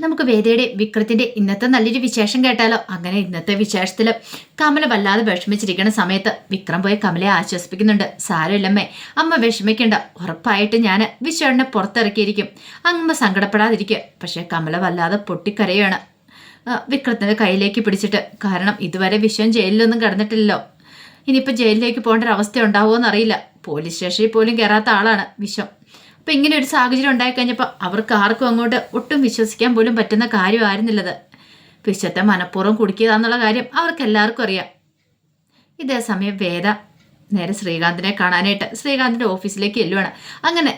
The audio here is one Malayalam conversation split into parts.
നമുക്ക് വേദയുടെ വിക്രത്തിന്റെ ഇന്നത്തെ നല്ലൊരു വിശേഷം കേട്ടാലോ? അങ്ങനെ ഇന്നത്തെ വിശേഷത്തിൽ കമല വല്ലാതെ വിഷമിച്ചിരിക്കുന്ന സമയത്ത് വിക്രം പോയി കമലയെ ആശ്വസിപ്പിക്കുന്നുണ്ട്. സാരമില്ലമ്മേ അമ്മ വിഷമിക്കണ്ട. ഉറപ്പായിട്ട് ഞാൻ വിശ്വണ്ണെ പുറത്തിറക്കിയിരിക്കും. അമ്മ സങ്കടപ്പെടാതിരിക്കുക പക്ഷേ കമല വല്ലാതെ പൊട്ടിക്കരയാണ്. വിക്രത്തിന്റെ കയ്യിലേക്ക് പിടിച്ചിട്ട്. കാരണം ഇതുവരെ വിശ്വം ജയിലിലൊന്നും കിടന്നിട്ടില്ലല്ലോ. ഇനിയിപ്പോൾ ജയിലിലേക്ക് പോകേണ്ട ഒരു അവസ്ഥ ഉണ്ടാവുമോ എന്നറിയില്ല പോലീസ് സ്റ്റേഷനിൽ പോലും കയറാത്ത ആളാണ് വിശ്വം. അപ്പം ഇങ്ങനെ ഒരു സാഹചര്യം ഉണ്ടായിക്കഴിഞ്ഞപ്പോൾ അവർക്ക് ആർക്കും അങ്ങോട്ട് ഒട്ടും വിശ്വസിക്കാൻ പോലും പറ്റുന്ന കാര്യമായിരുന്നില്ലത്. വിശ്വത്തെ മനഃപൂർവം കുടുക്കിയതാന്നുള്ള കാര്യം അവർക്ക് എല്ലാവർക്കും അറിയാം. ഇതേ സമയം വേദ നേരെ ശ്രീകാന്തിനെ കാണാനായിട്ട് ശ്രീകാന്തിന്റെ ഓഫീസിലേക്ക് ചെല്ലുവാണ്. അങ്ങനെ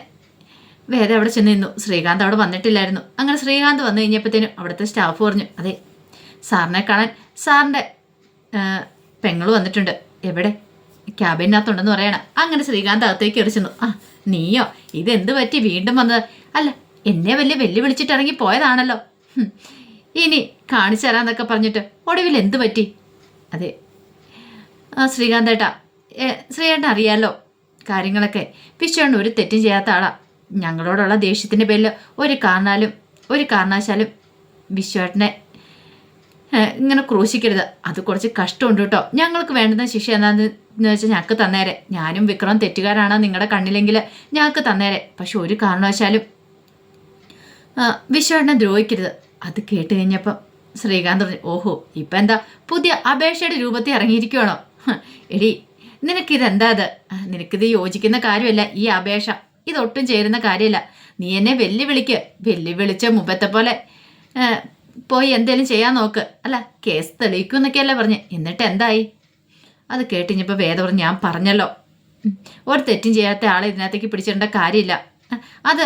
വേദ അവിടെ ചെന്ന് നിന്നു. ശ്രീകാന്ത് അവിടെ വന്നിട്ടില്ലായിരുന്നു. അങ്ങനെ ശ്രീകാന്ത് വന്നു കഴിഞ്ഞപ്പോഴത്തേനും അവിടുത്തെ സ്റ്റാഫ് പറഞ്ഞു അതെ സാറിനെ കാണാൻ സാറിന്റെ പെങ്ങൾ വന്നിട്ടുണ്ട്. എവിടെ? ക്യാബിനകത്തുണ്ടെന്ന് പറയണം. അങ്ങനെ ശ്രീകാന്ത് അകത്തേക്ക് എറിച്ചെന്നു ആ നീയോ? ഇതെന്ത് പറ്റി? വീണ്ടും വന്നത്? അല്ല എന്നെ വലിയ വെല്ലുവിളിച്ചിട്ട് ഇറങ്ങി പോയതാണല്ലോ ഇനി കാണിച്ചു തരാന്നൊക്കെ പറഞ്ഞിട്ട് ഒടുവിൽ എന്ത് പറ്റി? അതെ. ആ ശ്രീകാന്തേട്ടാ ശ്രീകണ്ഠൻ അറിയാലോ കാര്യങ്ങളൊക്കെ. വിശ്വണ്ണ ഒരു തെറ്റും ചെയ്യാത്ത ആളാ. ഞങ്ങളോടുള്ള ദേഷ്യത്തിന്റെ പേരിൽ ഒരു കാരണാലും ഒരു കാരണവശാലും വിശ്വേട്ടനെ ഇങ്ങനെ ക്രൂശിക്കരുത്. അത് കുറച്ച് കഷ്ടമുണ്ട് കേട്ടോ. ഞങ്ങൾക്ക് വേണ്ടുന്ന ശിക്ഷ എന്താണെന്ന് വെച്ചാൽ ഞങ്ങൾക്ക് തന്നേരെ. ഞാനും വിക്രം തെറ്റുകാരാണ് നിങ്ങളുടെ കണ്ണിലെങ്കിൽ ഞങ്ങൾക്ക് തന്നേരെ. പക്ഷെ ഒരു കാരണവശാലും വിശ്വണ്ണ ദ്രോഹിക്കരുത്. അത് കേട്ട് കഴിഞ്ഞപ്പം ശ്രീകാന്ത് പറഞ്ഞു ഓഹോ ഇപ്പം എന്താ? പുതിയ അപേക്ഷയുടെ രൂപത്തിൽ ഇറങ്ങിയിരിക്കുവാണോ? എടി നിനക്കിതെന്താ അത്? നിനക്കിത് യോജിക്കുന്ന കാര്യമല്ല ഈ അപേക്ഷ. ഇതൊട്ടും ചേരുന്ന കാര്യമല്ല. നീ എന്നെ വെല്ലുവിളിക്ക്. വെല്ലുവിളിച്ച മുമ്പത്തെ പോലെ പോയി എന്തേലും ചെയ്യാൻ നോക്ക്. അല്ല കേസ് തെളിയിക്കും എന്നൊക്കെയല്ലേ പറഞ്ഞ്. എന്നിട്ട് എന്തായി? അത് കേട്ടിഞ്ഞപ്പോൾ വേദ പറഞ്ഞു ഞാൻ പറഞ്ഞല്ലോ. ഒരു തെറ്റും ചെയ്യാത്ത ആളെ ഇതിനകത്തേക്ക് പിടിച്ചിടേണ്ട കാര്യമില്ല. അത്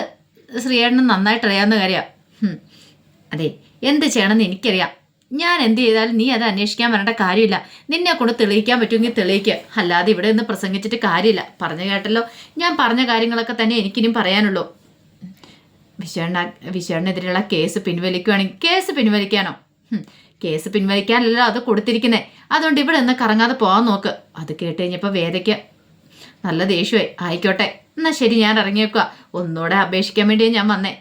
ശ്രീയേട്ടന് നന്നായിട്ട് അറിയാവുന്ന കാര്യമാണ് അതെ എന്ത് ചെയ്യണമെന്ന് എനിക്കറിയാം. ഞാൻ എന്ത് ചെയ്താലും നീ അത് അന്വേഷിക്കാൻ വരേണ്ട കാര്യമില്ല. നിന്നെ കൊണ്ട് തെളിയിക്കാൻ പറ്റുമെങ്കിൽ തെളിയിക്കുക അല്ലാതെ ഇവിടെ നിന്ന് പ്രസംഗിച്ചിട്ട് കാര്യമില്ല. പറഞ്ഞു കേട്ടല്ലോ. ഞാൻ പറഞ്ഞ കാര്യങ്ങളൊക്കെ തന്നെ എനിക്കിനും പറയാനുള്ളൂ. വിശ്വണ്ണ വിശ്വണ്ണനെതിരെയുള്ള കേസ് പിൻവലിക്കുകയാണെങ്കിൽ കേസ് പിൻവലിക്കാനോ? കേസ് പിൻവലിക്കാനല്ലോ അത് കൊടുത്തിരിക്കുന്നത് അതുകൊണ്ട് ഇവിടെ നിന്ന് കറങ്ങാതെ പോകാൻ നോക്ക്. അത് കേട്ട് കഴിഞ്ഞപ്പോൾ വേദയ്ക്ക് നല്ല ദേഷ്യമായി ആയിക്കോട്ടെ എന്നാൽ ശരി ഞാൻ ഇറങ്ങിയേക്കുക ഒന്നുകൂടെ അപേക്ഷിക്കാൻ വേണ്ടിയേ ഞാൻ വന്നേ.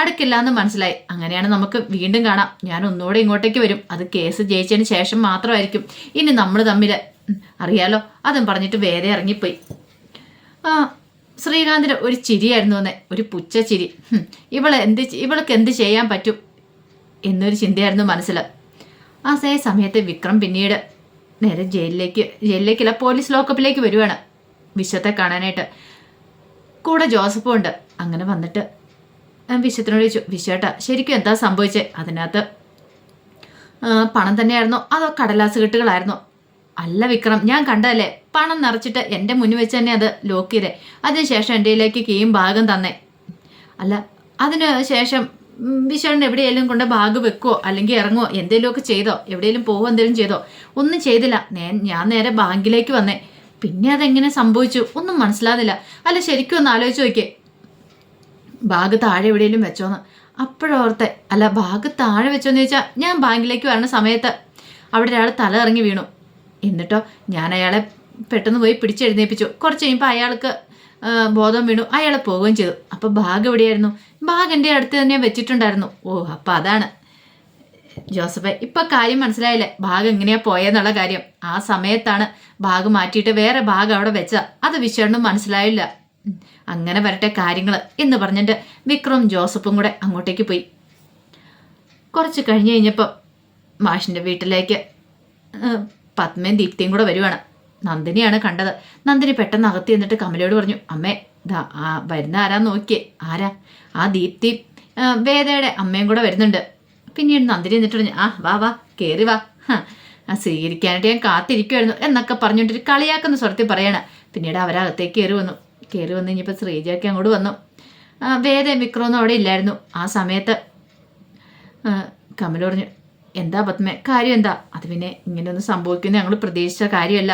അടുക്കില്ല എന്ന് മനസ്സിലായി. അങ്ങനെയാണ് നമുക്ക് വീണ്ടും കാണാം. ഞാൻ ഒന്നുകൂടെ ഇങ്ങോട്ടേക്ക് വരും. അത് കേസ് ജയിച്ചതിന് ശേഷം മാത്രമായിരിക്കും. ഇനി നമ്മൾ തമ്മിൽ അറിയാലോ? അതും പറഞ്ഞിട്ട് വേദ ഇറങ്ങിപ്പോയി. ആ ശ്രീകാന്തിന് ഒരു ചിരിയായിരുന്നു എന്ന് ഒരു പുച്ച ചിരി. ഇവളെ എന്ത് ഇവൾക്ക് എന്ത് ചെയ്യാൻ പറ്റും എന്നൊരു ചിന്തയായിരുന്നു മനസ്സിൽ ആ സേ സമയത്ത് വിക്രം പിന്നീട് നേരെ ജയിലിലേക്ക് ജയിലിലേക്കല്ല പോലീസ് ലോക്കപ്പിലേക്ക് വരുവാണ് വിശ്വത്തെ കാണാനായിട്ട്. കൂടെ ജോസഫും ഉണ്ട്. അങ്ങനെ വന്നിട്ട് വിശ്വത്തിനോട് ചോദിച്ചു വിശ്വേട്ടാ ശരിക്കും എന്താ സംഭവിച്ചത് അതിനകത്ത് പണം തന്നെയായിരുന്നോ? അതോ കടലാസ് കെട്ടുകളായിരുന്നോ? അല്ല വിക്രം ഞാൻ കണ്ടതല്ലേ? പണം നിറച്ചിട്ട് എന്റെ മുന്നിൽ വെച്ച് തന്നെ അത് ലോക്ക് ചെയ്തേ. അതിനുശേഷം എന്റെ കയ്യിലേക്ക് കീയും ഭാഗം തന്നേ. അല്ല അതിനു ശേഷം ഉം, വിശ്വൻ എവിടെയെങ്കിലും കൊണ്ട് ബാഗ് വെക്കുവോ? അല്ലെങ്കിൽ ഇറങ്ങുവോ? എന്തെങ്കിലുമൊക്കെ ചെയ്തോ? എവിടെയെങ്കിലും പോവോ? എന്തെങ്കിലും ചെയ്തോ? ഒന്നും ചെയ്തില്ല. ഞാൻ നേരെ ബാങ്കിലേക്ക് വന്നേ. പിന്നെ അതെങ്ങനെ സംഭവിച്ചു? ഒന്നും മനസ്സിലാകുന്നില്ല. അല്ല ശരിക്കും ഒന്ന് ആലോചിച്ച് നോക്കിയേ. ബാഗ് താഴെ എവിടെയെങ്കിലും വെച്ചോന്ന്. അപ്പോഴോർത്തെ അല്ല ബാഗ് താഴെ വെച്ചോന്ന് ചോദിച്ചാൽ ഞാൻ ബാങ്കിലേക്ക് വരുന്ന സമയത്ത് അവിടെ ഒരാൾ തല ഇറങ്ങി വീണു. എന്നിട്ടോ ഞാൻ അയാളെ പെട്ടെന്ന് പോയി പിടിച്ചെഴുന്നേപ്പിച്ചു. കുറച്ച് കഴിയുമ്പോൾ അയാൾക്ക് ബോധം വീണു. അയാൾ പോവുകയും ചെയ്തു. അപ്പോൾ ബാഗ് എവിടെയായിരുന്നു? ബാഗ് എന്റെ അടുത്ത് തന്നെ വെച്ചിട്ടുണ്ടായിരുന്നു. ഓ അപ്പം അതാണ്. ജോസഫെ ഇപ്പം കാര്യം മനസ്സിലായില്ലേ? ബാഗ് എങ്ങനെയാ പോയെന്നുള്ള കാര്യം. ആ സമയത്താണ് ബാഗ് മാറ്റിയിട്ട് വേറെ ബാഗ് അവിടെ വെച്ച അത് വിശ്വണ്ണും മനസ്സിലായില്ല. അങ്ങനെ വരട്ടെ കാര്യങ്ങൾ എന്ന് പറഞ്ഞിട്ട് വിക്രം ജോസഫും കൂടെ അങ്ങോട്ടേക്ക് പോയി. കുറച്ച് കഴിഞ്ഞ് കഴിഞ്ഞപ്പം മാഷിന്റെ വീട്ടിലേക്ക് പത്മയും ദീപ്തിയും കൂടെ വരുവാണ്. നന്ദിനിയാണ് കണ്ടത്. നന്ദിനി പെട്ടെന്ന് അകത്തി എന്നിട്ട് കമലയോട് പറഞ്ഞു അമ്മേ ദാ ആ വരുന്ന ആരാ നോക്കിയേ? ആരാ? ആ ദീപ്തി വേദയുടെ അമ്മയും കൂടെ വരുന്നുണ്ട്. പിന്നീട് നന്ദിനി എന്നിട്ട് പറഞ്ഞു ആ വാ വാ കയറി വാ. ആ സ്വീകരിക്കാനായിട്ട് ഞാൻ കാത്തിരിക്കുമായിരുന്നു എന്നൊക്കെ പറഞ്ഞുകൊണ്ടൊരു കളിയാക്കുന്ന സ്വരത്തിൽ പറയാണ്. പിന്നീട് അവരകത്തേക്ക് കയറി വന്നു. കയറി വന്ന് കഴിഞ്ഞപ്പോൾ ശ്രീജയൊക്കെ അങ്ങോട്ട് വന്നു. വേദ വിക്രമൊന്നും അവിടെ ഇല്ലായിരുന്നു. ആ സമയത്ത് കമൽ പറഞ്ഞു എന്താ പത്മേ കാര്യം എന്താ? അത് പിന്നെ ഇങ്ങനെയൊന്നും സംഭവിക്കുന്നത് ഞങ്ങൾ പ്രതീക്ഷിച്ച കാര്യമല്ല.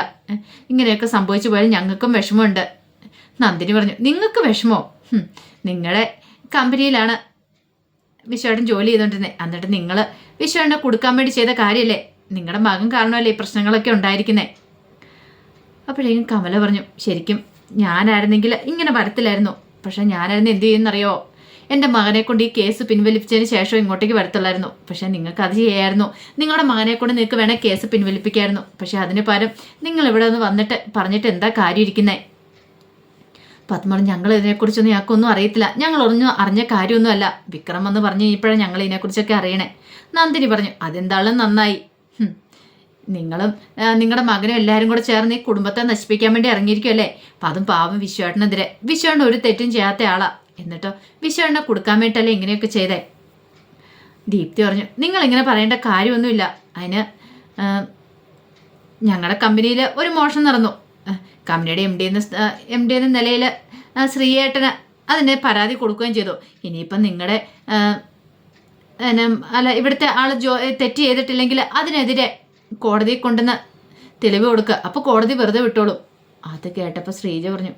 ഇങ്ങനെയൊക്കെ സംഭവിച്ചു പോയാൽ ഞങ്ങൾക്കും വിഷമമുണ്ട്. നന്ദിനി പറഞ്ഞു നിങ്ങൾക്ക് വിഷമോ? നിങ്ങളെ കമ്പനിയിലാണ് വിശ്വേട്ടൻ ജോലി ചെയ്തുകൊണ്ടിരുന്നത് എന്നിട്ട് നിങ്ങൾ വിശ്വേട്ടനെ കൊടുക്കാൻ വേണ്ടി ചെയ്ത കാര്യമല്ലേ നിങ്ങളുടെ മകൻ കാരണമല്ലേ ഈ പ്രശ്നങ്ങളൊക്കെ ഉണ്ടായിരിക്കുന്നേ? അപ്പോഴേക്കും കമല പറഞ്ഞു ശരിക്കും ഞാനായിരുന്നെങ്കിൽ ഇങ്ങനെ വരത്തില്ലായിരുന്നു. പക്ഷെ ഞാനായിരുന്നു എന്ത് ചെയ്യുന്നറിയോ? എന്റെ മകനെ കൊണ്ട് ഈ കേസ് പിൻവലിപ്പിച്ചതിന് ശേഷം ഇങ്ങോട്ടേക്ക് വരത്തുള്ളായിരുന്നു. പക്ഷേ നിങ്ങൾക്ക് അത് ചെയ്യായിരുന്നു. നിങ്ങളുടെ മകനെ കൊണ്ട് നിങ്ങൾക്ക് വേണേൽ കേസ് പിൻവലിപ്പിക്കായിരുന്നു. പക്ഷേ അതിന് പകരം നിങ്ങൾ ഇവിടെ നിന്ന് വന്നിട്ട് പറഞ്ഞിട്ട് എന്താ കാര്യം ഇരിക്കുന്നേ? പത്മോളം ഞങ്ങൾ ഇതിനെക്കുറിച്ചൊന്നും ഞങ്ങൾക്കൊന്നും അറിയത്തില്ല. ഞങ്ങൾ ഒന്നും അറിഞ്ഞ കാര്യമൊന്നുമല്ല. വിക്രം എന്ന് പറഞ്ഞു ഇപ്പോഴാണ് ഞങ്ങൾ ഇതിനെക്കുറിച്ചൊക്കെ അറിയണേ. നന്ദിനി പറഞ്ഞു അതെന്താളും നന്നായി. നിങ്ങളും നിങ്ങളുടെ മകനും എല്ലാവരും കൂടെ ചേർന്ന് ഈ കുടുംബത്തെ നശിപ്പിക്കാൻ വേണ്ടി ഇറങ്ങിയിരിക്കുമല്ലേ അപ്പം അതും പാവം വിശ്വേട്ടനെതിരെ. വിശ്വേട്ടൻ ഒരു തെറ്റും ചെയ്യാത്ത ആളാ. എന്നിട്ടോ വിശ്വണ്ണ കൊടുക്കാൻ വേണ്ടിയിട്ടല്ലേ ഇങ്ങനെയൊക്കെ ചെയ്തേ? ദീപ്തി പറഞ്ഞു നിങ്ങൾ ഇങ്ങനെ പറയേണ്ട കാര്യമൊന്നുമില്ല. അതിന് ഞങ്ങളുടെ കമ്പനിയിൽ ഒരു മോഷണം നടന്നു. കമ്പനിയുടെ എം ഡി എന്ന എം ഡി എന്ന നിലയിൽ ശ്രീയേട്ടന് അതിന് പരാതി കൊടുക്കുകയും ചെയ്തു. ഇനിയിപ്പം നിങ്ങളുടെ അല്ല ഇവിടുത്തെ ആൾ ജോ തെറ്റ് ചെയ്തിട്ടില്ലെങ്കിൽ അതിനെതിരെ കോടതിയിൽ കൊണ്ടുവന്ന് തെളിവ് കൊടുക്കുക. അപ്പോൾ കോടതി വെറുതെ വിട്ടോളും. അത് കേട്ടപ്പോൾ ശ്രീജ പറഞ്ഞു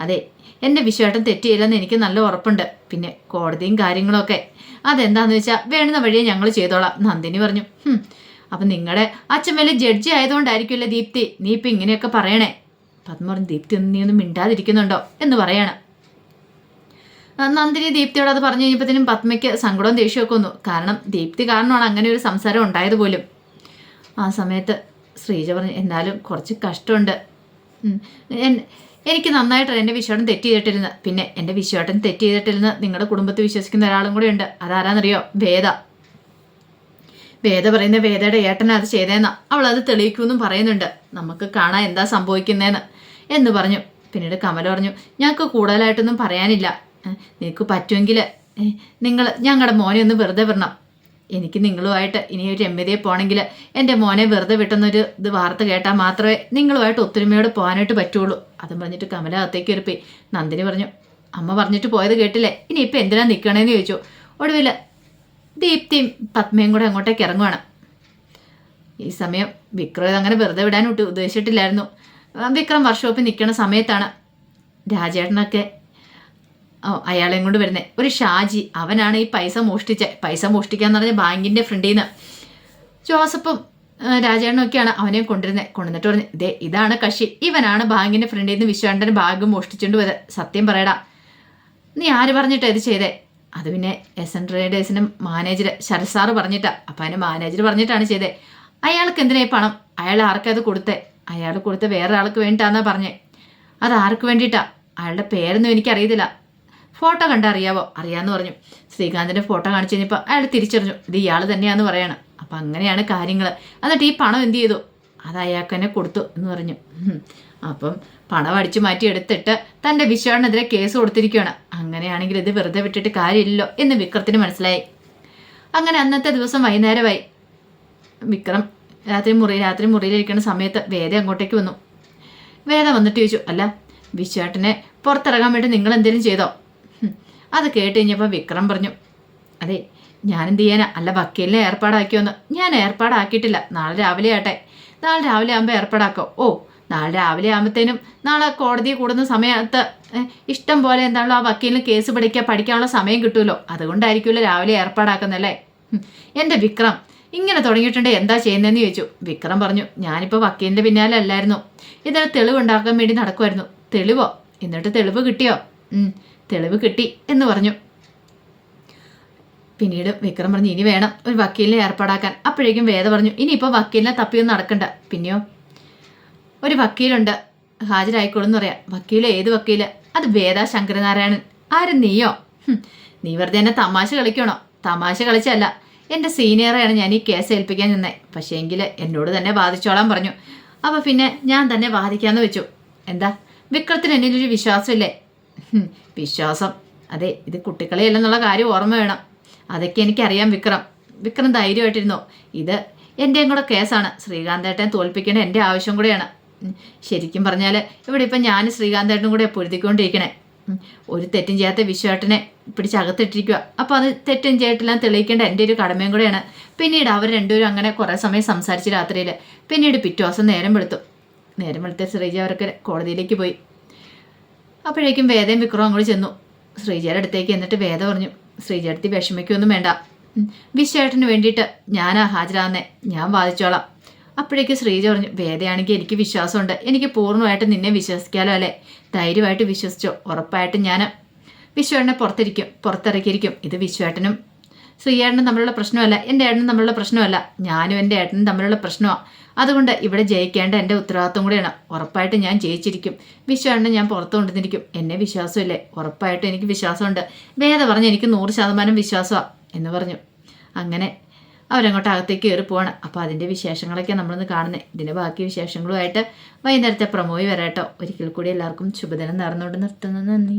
അതെ എന്റെ വിശ്വാട്ടം തെറ്റിയില്ലെന്ന് എനിക്ക് നല്ല ഉറപ്പുണ്ട്. പിന്നെ കോടതിയും കാര്യങ്ങളൊക്കെ. അതെന്താന്ന് വെച്ചാൽ വേണ്ടുന്ന വഴിയെ ഞങ്ങൾ ചെയ്തോളാം. നന്ദിനി പറഞ്ഞു "ഹും, അപ്പം നിങ്ങളുടെ അച്ഛൻ വലിയ ജഡ്ജി ആയതുകൊണ്ടായിരിക്കുമല്ലേ ദീപ്തി? നീ ഇപ്പം ഇങ്ങനെയൊക്കെ പറയണേ. പത്മ പറഞ്ഞു ദീപ്തി നീ ഒന്നും മിണ്ടാതിരിക്കുന്നുണ്ടോ? എന്ന് പറയണം. നന്ദിനി ദീപ്തിയോട് അത് പറഞ്ഞു കഴിഞ്ഞപ്പോഴത്തേനും പത്മയ്ക്ക് സങ്കടവും ദേഷ്യമൊക്കെ വന്നു. കാരണം ദീപ്തി കാരണമാണ് അങ്ങനെ ഒരു സംസാരം ഉണ്ടായത് പോലും. ആ സമയത്ത് ശ്രീജ പറഞ്ഞു എന്നാലും കുറച്ച് കഷ്ടമുണ്ട്. എനിക്ക് നന്നായിട്ട് എന്റെ വിശ്വാട്ടൻ തെറ്റ് ചെയ്തിട്ടിരുന്ന്. പിന്നെ എന്റെ വിശ്വാട്ടൻ തെറ്റ് ചെയ്തിട്ടിരുന്ന് നിങ്ങളുടെ കുടുംബത്തിൽ വിശ്വസിക്കുന്ന ഒരാളും കൂടെ ഉണ്ട്. അതാരാന്നറിയോ? വേദ. വേദ പറയുന്ന വേദയുടെ ഏട്ടനാ അത് ചെയ്തേന്നാ. അവൾ അത് തെളിയിക്കുമെന്നും പറയുന്നുണ്ട്. നമുക്ക് കാണാൻ എന്താ സംഭവിക്കുന്നതെന്ന് എന്ന് പറഞ്ഞു. പിന്നീട് കമല പറഞ്ഞു ഞങ്ങൾക്ക് കൂടുതലായിട്ടൊന്നും പറയാനില്ല. നിനക്ക് പറ്റുമെങ്കിൽ നിങ്ങൾ ഞങ്ങളുടെ മോനെ ഒന്ന് വെറുതെ വിടണം. എനിക്ക് നിങ്ങളുമായിട്ട് ഇനി ഒരു രമ്യതയെ പോകണമെങ്കിൽ എന്റെ മോനെ വെറുതെ വിട്ടെന്നൊരു ഇത് വാർത്ത കേട്ടാൽ മാത്രമേ നിങ്ങളുമായിട്ട് ഒത്തൊരുമയോട് പോകാനായിട്ട് പറ്റുള്ളൂ. അതും പറഞ്ഞിട്ട് കമല അകത്തേക്ക് ഇരുപ്പി നന്ദിനി പറഞ്ഞു അമ്മ പറഞ്ഞിട്ട് പോയത് കേട്ടില്ലേ? ഇനി ഇപ്പം എന്തിനാ നിൽക്കണേന്ന് ചോദിച്ചു. ഒടുവിൽ ദീപ്തിയും പത്മയും കൂടെ അങ്ങോട്ടേക്ക് ഇറങ്ങുവാണ്. ഈ സമയം വിക്രം അങ്ങനെ വെറുതെ വിടാൻ ഉദ്ദേശിച്ചിട്ടില്ലായിരുന്നു. വിക്രം വർക്ക്ഷോപ്പിൽ നിൽക്കുന്ന സമയത്താണ് രാജേട്ടനൊക്കെ അയാളെയും കൊണ്ട് വരുന്നത് ഒരു ഷാജി അവനാണ് ഈ പൈസ മോഷ്ടിച്ച. പൈസ മോഷ്ടിക്കാന്ന് പറഞ്ഞ ബാങ്കിന്റെ ഫ്രണ്ടിൽ നിന്ന് ജോസഫും രാജേണ്ണൊക്കെയാണ് അവനെ കൊണ്ടുവരുന്നത് കൊണ്ടുവന്നിട്ട് പറഞ്ഞു ഇതേ ഇതാണ് കക്ഷി. ഇവനാണ് ബാങ്കിന്റെ ഫ്രണ്ടിൽ നിന്ന് വിശ്വാണ്ടൻ ബാഗ് മോഷ്ടിച്ചുകൊണ്ട് വരെ സത്യം പറയടാ. നീ ആര് പറഞ്ഞിട്ടാ ഇത് ചെയ്തേ? അത് പിന്നെ എസ് എൻ ട്രേഡേഴ്സിന്റെ മാനേജർ ശരത് പറഞ്ഞിട്ടാ. അപ്പം അതിന് മാനേജർ പറഞ്ഞിട്ടാണ് ചെയ്തേ. അയാൾക്ക് എന്തിനാ പണം? അയാൾ ആർക്കത് കൊടുത്തേ? അയാൾ കൊടുത്ത വേറെ ആൾക്ക് പറഞ്ഞേ. അത് ആർക്ക് വേണ്ടിയിട്ടാ അയാളുടെ പേരൊന്നും എനിക്കറിയത്തില്ല. ഫോട്ടോ കണ്ടറിയാവോ? അറിയാമെന്ന് പറഞ്ഞു. ശ്രീകാന്തിന്റെ ഫോട്ടോ കാണിച്ചു കഴിഞ്ഞപ്പോൾ അയാൾ തിരിച്ചറിഞ്ഞു. ഇത് ഇയാൾ തന്നെയാണെന്ന് പറയണം. അപ്പം അങ്ങനെയാണ് കാര്യങ്ങൾ എന്നിട്ട് ഈ പണം എന്ത് ചെയ്തു? അത് അയാൾക്ക് തന്നെ കൊടുത്തു എന്ന് പറഞ്ഞു. അപ്പം പണം അടിച്ചു മാറ്റി എടുത്തിട്ട് തന്റെ വിശ്വാടിനെതിരെ കേസ് കൊടുത്തിരിക്കുകയാണ്. അങ്ങനെയാണെങ്കിൽ ഇത് വെറുതെ വിട്ടിട്ട് കാര്യമില്ലല്ലോ എന്ന് വിക്രത്തിന് മനസ്സിലായി. അങ്ങനെ അന്നത്തെ ദിവസം വൈകുന്നേരമായി. വിക്രം രാത്രി മുറി രാത്രി മുറിയിലിരിക്കുന്ന സമയത്ത് വേദ അങ്ങോട്ടേക്ക് വന്നു. വേദ വന്നിട്ട് ചോദിച്ചു അല്ല വിശ്വാട്ടിനെ പുറത്തിറങ്ങാൻ വേണ്ടി നിങ്ങൾ എന്തെങ്കിലും ചെയ്തോ. അത് കേട്ട് കഴിഞ്ഞപ്പോൾ വിക്രം പറഞ്ഞു അതെ ഞാനെന്ത് ചെയ്യാന? അല്ല വക്കീലിനെ ഏർപ്പാടാക്കിയോന്ന്. ഞാൻ ഏർപ്പാടാക്കിയിട്ടില്ല. നാളെ രാവിലെ ആട്ടെ. നാളെ രാവിലെ ആകുമ്പോൾ ഏർപ്പാടാക്കോ? ഓ നാളെ രാവിലെ ആകുമ്പോഴത്തേനും നാളെ കോടതി കൂടുന്ന സമയത്ത് ഇഷ്ടം പോലെ എന്താണല്ലോ ആ വക്കീലിന് കേസ് പഠിക്കാൻ പഠിക്കാനുള്ള സമയം കിട്ടുമല്ലോ. അതുകൊണ്ടായിരിക്കുമല്ലോ രാവിലെ ഏർപ്പാടാക്കുന്നല്ലേ. എന്റെ വിക്രം ഇങ്ങനെ തുടങ്ങിയിട്ടുണ്ട്. എന്താ ചെയ്യുന്നതെന്ന് ചോദിച്ചു. വിക്രം പറഞ്ഞു ഞാനിപ്പോൾ വക്കീലിന്റെ പിന്നാലെ അല്ലായിരുന്നു. ഇതിന് തെളിവുണ്ടാക്കാൻ വേണ്ടി നടക്കുമായിരുന്നു തെളിവോ? എന്നിട്ട് തെളിവ് കിട്ടിയോ? തെളിവ് കിട്ടി എന്ന് പറഞ്ഞു. പിന്നീട് വിക്രം പറഞ്ഞു ഇനി വേണം ഒരു വക്കീലിനെ ഏർപ്പാടാക്കാൻ. അപ്പോഴേക്കും വേദ പറഞ്ഞു ഇനിയിപ്പോൾ വക്കീലിനെ തപ്പിയൊന്നും നടക്കണ്ട. പിന്നെയോ? ഒരു വക്കീലുണ്ട്. ഹാജരായിക്കോളെന്ന് പറയാം. വക്കീൽ ഏത് വക്കീൽ? അത് വേദ ശങ്കരനാരായണൻ. ആരും? നീയോ? നീ വെറുതെ എന്നെ തമാശ കളിക്കണോ? തമാശ കളിച്ചല്ല എന്റെ സീനിയറെയാണ് ഞാൻ ഈ കേസ് ഏൽപ്പിക്കാൻ നിന്നേ. പക്ഷേ എങ്കിൽ എന്നോട് തന്നെ വാദിച്ചോളാൻ പറഞ്ഞു. അപ്പോൾ പിന്നെ ഞാൻ തന്നെ വാദിക്കാമെന്ന് വെച്ചു. എന്താ? വിക്രത്തിന് എന്നിലൊരു വിശ്വാസമില്ലേ? വിശ്വാസം. അതെ ഇത് കുട്ടിക്കളിയല്ലെന്നുള്ള കാര്യം ഓർമ്മ വേണം. അതൊക്കെ എനിക്കറിയാം വിക്രം. വിക്രം ധൈര്യമായിട്ടിരുന്നു? ഇത് എന്റെയും കൂടെ കേസാണ്. ശ്രീകാന്തേട്ടനെ തോൽപ്പിക്കേണ്ട എന്റെ ആവശ്യം കൂടെയാണ്. ശരിക്കും പറഞ്ഞാൽ ഇവിടെ ഇപ്പം ഞാൻ ശ്രീകാന്തേട്ടനും കൂടെ പൊരുതിക്കൊണ്ടിരിക്കണേ. ഒരു തെറ്റും ചെയ്യാത്ത വിശ്വാട്ടിനെ പിടിച്ചകത്തിട്ടിരിക്കുക അപ്പോൾ അത് തെറ്റും ചെയ്തിട്ടെല്ലാം തെളിയിക്കേണ്ട എന്റെ ഒരു കടമയും കൂടെയാണ്. പിന്നീട് അവർ രണ്ടുപേരും അങ്ങനെ കുറേ സമയം സംസാരിച്ച് രാത്രിയിൽ പിന്നീട് പിറ്റേ ദിവസം നേരം വെളുത്തു. നേരം വെളുത്ത ശ്രീജ അവരൊക്കെ കോടതിയിലേക്ക് പോയി. അപ്പോഴേക്കും വേദയും വിക്രവും അങ്ങോട്ട് ചെന്നു. ശ്രീജയുടെ അടുത്തേക്ക് എന്നിട്ട് വേദ പറഞ്ഞു ശ്രീജയടുത്ത് വിഷമിക്കൊന്നും വേണ്ട. വിശ്വേട്ടന് വേണ്ടിയിട്ട് ഞാനാ ഹാജരാകുന്നേ. ഞാൻ വാദിച്ചോളാം. അപ്പോഴേക്ക് ശ്രീജ പറഞ്ഞു വേദയാണെങ്കിൽ എനിക്ക് വിശ്വാസമുണ്ട്. എനിക്ക് പൂർണമായിട്ട് നിന്നെ വിശ്വസിക്കാലോ അല്ലേ? ധൈര്യമായിട്ട് വിശ്വസിച്ചോ? ഉറപ്പായിട്ട് ഞാൻ വിശ്വേട്ടനെ പുറത്തിരിക്കും പുറത്തിറക്കിയിരിക്കും. ഇത് വിശ്വേട്ടനും ശ്രീയേട്ടനും തമ്മിലുള്ള പ്രശ്നമല്ല. എന്റെ ഏട്ടനും തമ്മിലുള്ള പ്രശ്നമല്ല. ഞാനും എന്റെ ഏട്ടനും തമ്മിലുള്ള പ്രശ്നമാണ് അതുകൊണ്ട് ഇവിടെ ജയിക്കേണ്ട എന്റെ ഉത്തരവാദിത്വം കൂടിയാണ്. ഉറപ്പായിട്ട് ഞാൻ ജയിച്ചിരിക്കും. വിശ്വാസനെ ഞാൻ പുറത്തു കൊണ്ടുവന്നിരിക്കും. എന്നെ വിശ്വാസമില്ലേ? ഉറപ്പായിട്ട് എനിക്ക് വിശ്വാസമുണ്ട്. വേദ പറഞ്ഞ് എനിക്ക് നൂറ് ശതമാനം വിശ്വാസമാണ് എന്ന് പറഞ്ഞു. അങ്ങനെ അവരങ്ങോട്ട് അകത്തേക്ക് കയറി പോവാണ്. അപ്പോൾ അതിന്റെ വിശേഷങ്ങളൊക്കെ നമ്മളൊന്ന് കാണുന്നത് ഇതിന്റെ ബാക്കി വിശേഷങ്ങളുമായിട്ട് വൈകുന്നേരത്തെ പ്രമോയി വരാട്ടോ. ഒരിക്കൽ കൂടി എല്ലാവർക്കും ശുഭദിനം നേർന്നുകൊണ്ട് നിർത്തുന്നു. നന്ദി.